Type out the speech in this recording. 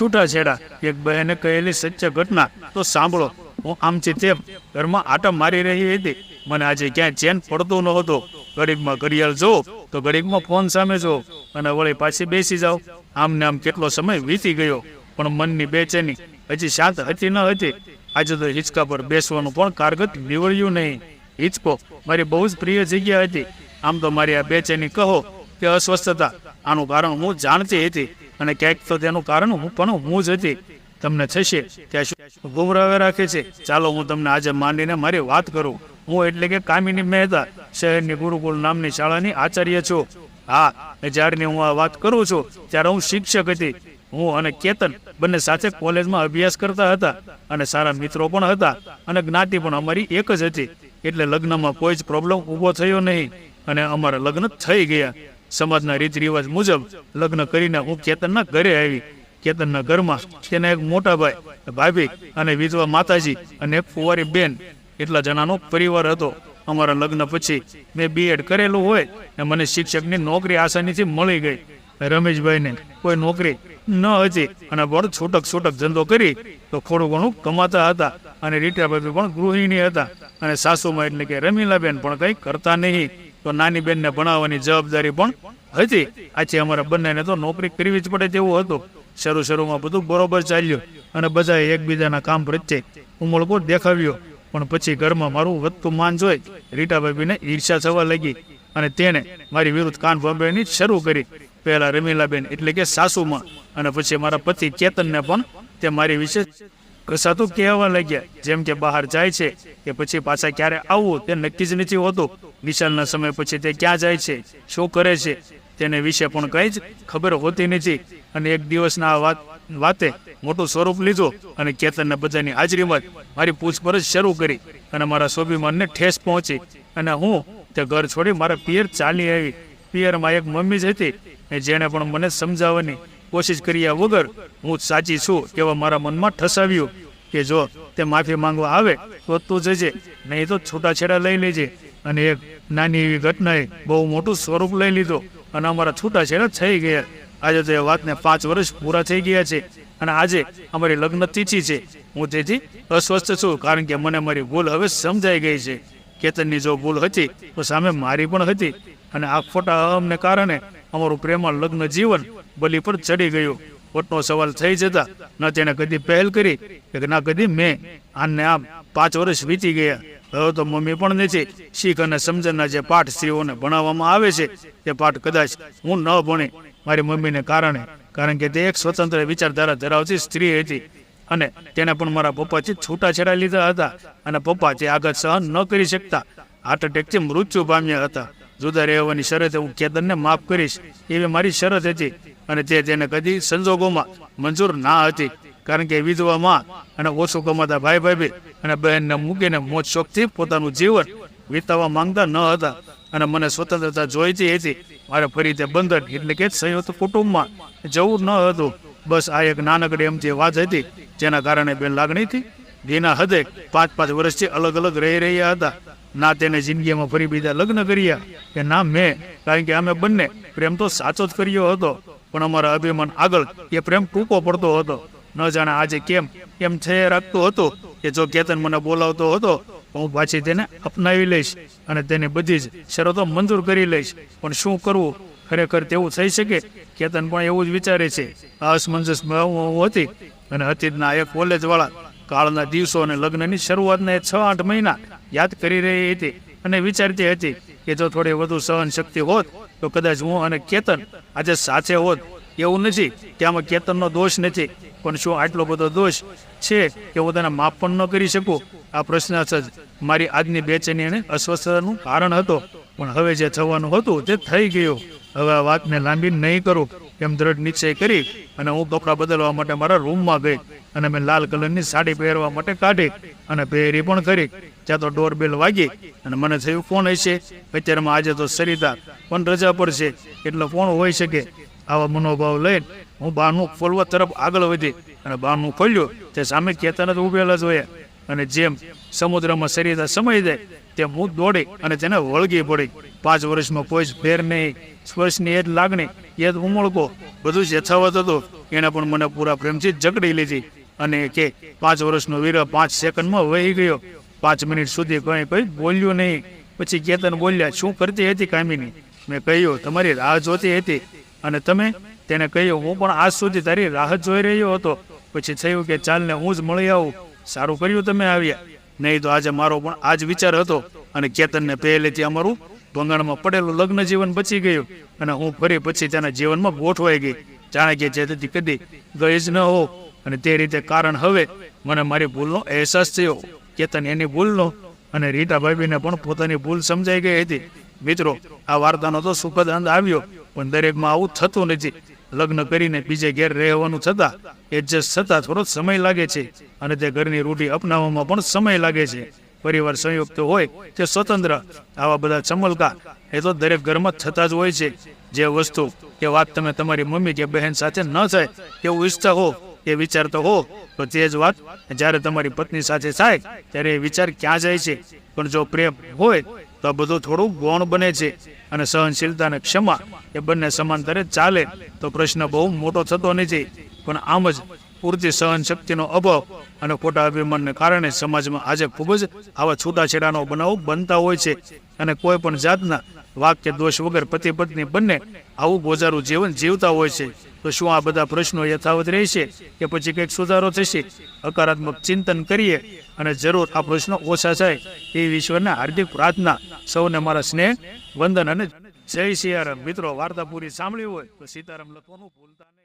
છૂટાછેડા એક બહેને કહેલી સત્ય ઘટના? તો સાંભળો. હું આમથી તેમ ઘરમાં આટા મારી રહી હતી. મને આજે ક્યાંય ચેન પડતો હતો. ઘડીકમાં ઘડિયાળ જો તો ઘડીકમાં ફોન સામે જો અને વળી પાછી બેસી જાઓ. આમને આમ કેટલો સમય વીતી ગયો. પણ મનની બેચેની હજી શાંત હતી ન હતી. આજે તો હિંચકા પર બેસવાનું પણ કારગત નીવડ્યું નહીં. હિંચકો, મારી બહુ જ પ્રિય જગ્યા હતી. આમ તો મારી આ બેચેની કહો કે અસ્વસ્થતા. આનું કારણ હું જાણતી હતી. અને ક્યાંક તો તેનું કારણ હું પણ હું જ હતી. તમને થશે. ત્યાં ગુમરાવે રાખે છે? ચાલો હું તમને આજે માંડીને મારી વાત કરું. હું એટલે કે કામિની મહેતા, શહેરની ગુરુકુળ નામની શાળાની આચાર્ય છું. હા જ્યારની હું આ વાત કરું છું, ત્યારે હું શિક્ષક હતી. હું અને કેતન બંને સાથે કોલેજમાં અભ્યાસ કરતા હતા અને સારા મિત્રો પણ હતા અને જ્ઞાતિ પણ અમારી એક જ હતી. એટલે લગ્નમાં કોઈ જ પ્રોબ્લેમ ઊભો થયો નહીં અને અમારા લગ્ન થઈ ગયા. સમાજના રીત રિવાજ મુજબ લગ્ન કરીને હું કેતનના ઘરે આવી. કેતનના ઘરમાં તેના એક મોટા ભાઈ, ભાભી અને વિધવા માતાજી અને એક ફુવારી બેન. એટલા જણાનો પરિવાર હતો. અમારા લગ્ન પછી મેં બીએડ કરેલું હોય ને મને શિક્ષકની નોકરી આસાનીથી મળી ગઈ. રમેશભાઈને કોઈ નોકરી ન હતી અને પણ છૂટક છૂટક ધંધો કરી તો થોડું ઘણું કમાતા હતા અને રીટા ભાભી પણ ગૃહિણી હતા. અને સાસુમાં એટલે કે રમીલાબેન પણ કંઈ કરતા નહીં. તો નાની બેનને ભણાવવાની જવાબદારી પણ હતી. આથી અમારા બંનેને તો નોકરી કરવી જ પડે તેવું હતું. શરૂ શરૂમાં બધું બરોબર ચાલ્યું અને બધાએ એકબીજાના કામ પ્રત્યે ઉમળકો દેખાવ્યો. પણ પછી ઘરમાં મારું વધતું માન જોઈ રીટા ભાભીને ઈર્ષા થવા લાગી અને તેણે મારી વિરુદ્ધ કાન ભંભેરની શરૂ કરી. પહેલા રમીલાબેન એટલે કે સાસુમાં અને પછી મારા પતિ ચેતનને પણ તે મારી વિશે કસાતું કહેવા લાગ્યા. જેમ કે બહાર જાય છે કે પછી પાછા ક્યારે આવવું તે નક્કી જ નથી હોતું. વિશાલના સમય પછી તે ક્યાં જાય છે, શું કરે છે, તેને વિશે પણ કંઈ જ ખબર હોતી નથી. અને એક દિવસના આ વાત, વાતે મોટું સ્વરૂપ લીધું અને કેતનને બધાની હાજરીમાં મારી પૂછપરછ શરૂ કરી અને મારા સ્વાભિમાનને ઠેસ પહોંચી. અને હું તે ઘર છોડી મારા પિયર ચાલી આવી. પિયરમાં એક મમ્મી જ હતી, જેણે પણ મને સમજાવવાની કોશિશ કર્યા વગર હું સાચી છું તેવા મારા મનમાં ઠસાવ્યું કે જો તે માફી માંગવા આવે તો તું જજે, નહીં તો છૂટાછેડા લઈ લેજે. અને એક નાની એવી ઘટનાએ બહુ મોટું સ્વરૂપ લઈ લીધું અને અમારા છૂટાછેડા થઈ ગયા. આજે તો એ વાતને પાંચ વર્ષ પૂરા થઈ ગયા છે અને આજે અમારી લગ્ન તિથિ છે. હું તેથી અસ્વસ્થ છું કારણ કે મને મારી ભૂલ હવે સમજાઈ ગઈ છે. કેતનની જો ભૂલ હતી તો સામે મારી પણ હતી અને આ ખોટા અમને કારણે અમારું પ્રેમળ લગ્ન જીવન બલી પર ચડી ગયું. વટનો સવાલ થઈ જતા ન તેણે કદી પહેલ કરી કે ના કદી મેં. આને આમ પાંચ વર્ષ વીતી ગયા. હવે તો મમ્મી પણ નથી. શીખ અને સમજણના જે પાઠ સ્ત્રીઓને ભણાવવામાં આવે છે, તે પાઠ કદાચ હું ન ભણી મારી મમ્મીને કારણે. કારણ કે તે એક સ્વતંત્ર વિચારધારા ધરાવતી સ્ત્રી હતી. અને તેણે પણ મારા પપ્પાથી છૂટાછેડા લીધા હતા. અને પપ્પા તે આગળ સહન ન કરી શકતા. હાર્ટ એટેકથી મૃત્યુ પામ્યા હતા. જુદા રહેવાની શરતે હું કેતનને માફ કરીશ. એવી મારી શરત હતી અને તે તેને કદી સંજોગોમાં મંજૂર ના હતી. કારણ કે વિધવા માં અને ઓછું કમાતા ભાઈ ભાભી અને બહેનને મૂકીને મોજ શોખથી પોતાનું જીવન વિતાવવા માંગતા ન હતા. અને મને સ્વતંત્રતા જોઈતી હતી. મારે ફરી તે બંધન એટલે કે સંયુક્ત કુટુંબમાં જવું ન હતું. બસ આ એક નાનકડી એમથી વાત હતી, જેના કારણે બે લાગણીથી ધીના હદે પાંચ પાંચ વર્ષથી અલગ અલગ રહી રહ્યા હતા. ના તેને જિંદગીમાં ફરી બીજા લગ્ન કર્યા. કે ના, મેં. કારણ કે અમે બંને પ્રેમ તો સાચો જ કર્યો હતો. પણ અમારા અભિમાન આગળ એ પ્રેમ ટૂંકો પડતો હતો. ન જાણે આજે કેમ કેમ છે રાખતો હતો કે જો કેતન મને બોલાવતો હતો હું પાછી તેને અપનાવી લઈશ અને તેની બધી જ શરતો મંજૂર કરી લઈશ. પણ શું કરવું? ખરેખર તેવું થઈ શકે? કેતન પણ એવું જ વિચારે છે. આ અસમંજસ હતી અને અતીતના એક કોલેજવાળા કાળના દિવસો અને લગ્નની શરૂઆતના છ આઠ મહિના યાદ કરી રહી હતી અને વિચારતી હતી કે જો થોડી વધુ સહન શક્તિ હોત, તો કદાચ હું અને કેતન આજે સાથે હોત. એવું નથી કે આમાં કેતનનો દોષ નથી, પણ શું આટલો બધો દોષ છે કે હું તેને માફ પણ ન કરી શકું? આ પ્રશ્ન જ મારી આજની બેચેની અને અસ્વસ્થતાનું કારણ હતો. પણ હવે જે થવાનું હતું તે થઈ ગયું. હવે આ વાતને લાંબી નહીં કરું. એમ દ્રઢ નિશ્ચય કરી અને હું કપડાં બદલવા માટે મારા રૂમમાં ગઈ અને મેં લાલ કલરની સાડી પહેરવા માટે કાઢી અને પહેરી પણ કરી. ત્યાં તો ડોરબેલ વાગી અને મને થયું કોણ હશે. અત્યારમાં આજે તો સરિતા પણ રજા પર છે, એટલે કોણ હોઈ શકે. આવા મનોભાવ લઈને હું બહારનું ખોલવા તરફ આગળ વધી અને બહારનું ખોલ્યું. તે સામે કેતાને તો ઉભેલા જોયા અને જેમ સમુદ્રમાં સરિતા સમય જાય તેમ હું દોડી અને તેને વળગી પડી. પાંચ વર્ષમાં કોઈ જ ફેર નહીં. સ્પર્શની એ જ લાગણી એ જ ઉમળકો, બધું જ યથાવત હતું. એને પણ મને પૂરા પ્રેમથી જકડી લીધી અને કે પાંચ વર્ષનો વીરો પાંચ સેકન્ડમાં વહી ગયો. પાંચ મિનિટ સુધી કંઈ કંઈ બોલ્યું નહીં. પછી કેતન બોલ્યા, શું કરતી હતી કામિની? મેં કહ્યું, તમારી રાહ જોતી હતી. અને તમે? તેને કહ્યું, હું પણ આજ સુધી તારી રાહ જોઈ રહ્યો હતો. પછી થયું કે ચાલને હું જ મળી આવું. સારું કર્યું તમે આવ્યા. નહીં તો આજે મારો પણ આ વિચાર હતો અને કેતનને પહેલેથી અમારું ભંગાણમાં પડેલું લગ્ન જીવન બચી ગયું અને હું ફરી પછી તેના જીવનમાં ગોઠવાઈ ગઈ. જાણે કે જેથી કદી ગઈ જ ન હો. અને તે રીતે કારણ હવે મને મારી ભૂલનો અહેસાસ થયો. કેતન એની ભૂલનો અને રીટા ભાભીને પણ પોતાની ભૂલ સમજાઈ ગઈ હતી. મિત્રો, આ વાર્તાનો તો સુખદ અંત આવ્યો, પણ દરેકમાં આવું થતું નથી. લગ્ન કરીને બીજે ઘેર રહેવાનું છતાં એડજસ્ટ થતાં થોડો સમય લાગે છે અને તે ઘરની રૂઢી અપનાવવામાં પણ સમય લાગે છે. પરિવાર સંયુક્ત હોય તે સ્વતંત્ર. આવા બધા ચમલકા એ તો દરેક ઘરમાં થતા જ હોય છે. જે વસ્તુ કે વાત તમે તમારી મમ્મી કે બહેન સાથે ન થાય તેવું ઈચ્છતા હો, એ વિચારતો હો, તો તે જ વાત જ્યારે તમારી પત્ની સાથે થાય ત્યારે એ વિચાર ક્યાં જાય છે? પણ જો પ્રેમ હોય તો આ બધું થોડું ગૌણ બને છે અને સહનશીલતા અને ક્ષમા એ બંને સમાંતરે ચાલે તો પ્રશ્ન બહુ મોટો થતો નથી. પણ આમ જ પૂરતી સહન શક્તિનો અભાવ અને ખોટા અભિમાનને કારણે સમાજમાં આજે ખૂબ જ આવા છૂટાછેડાનો બનાવ બનતા હોય છે અને કોઈ પણ જાતના વાક્ય, દોષ વગર પતિ પત્ની બંને આવું ગોજારું જીવન જીવતા હોય છે. તો શું આ બધા પ્રશ્નો યથાવત રહેશે કે પછી કંઈક સુધારો થશે? હકારાત્મક ચિંતન કરીએ અને જરૂર આ પ્રશ્નો ઓછા થાય એ વિશ્વના હાર્દિક પ્રાર્થના. સૌને મારા સ્નેહ, વંદન અને જય સિયારામ. મિત્રો, વાર્તા પૂરી સાંભળી હોય તો સીતારામ લખવાનું ભૂલતા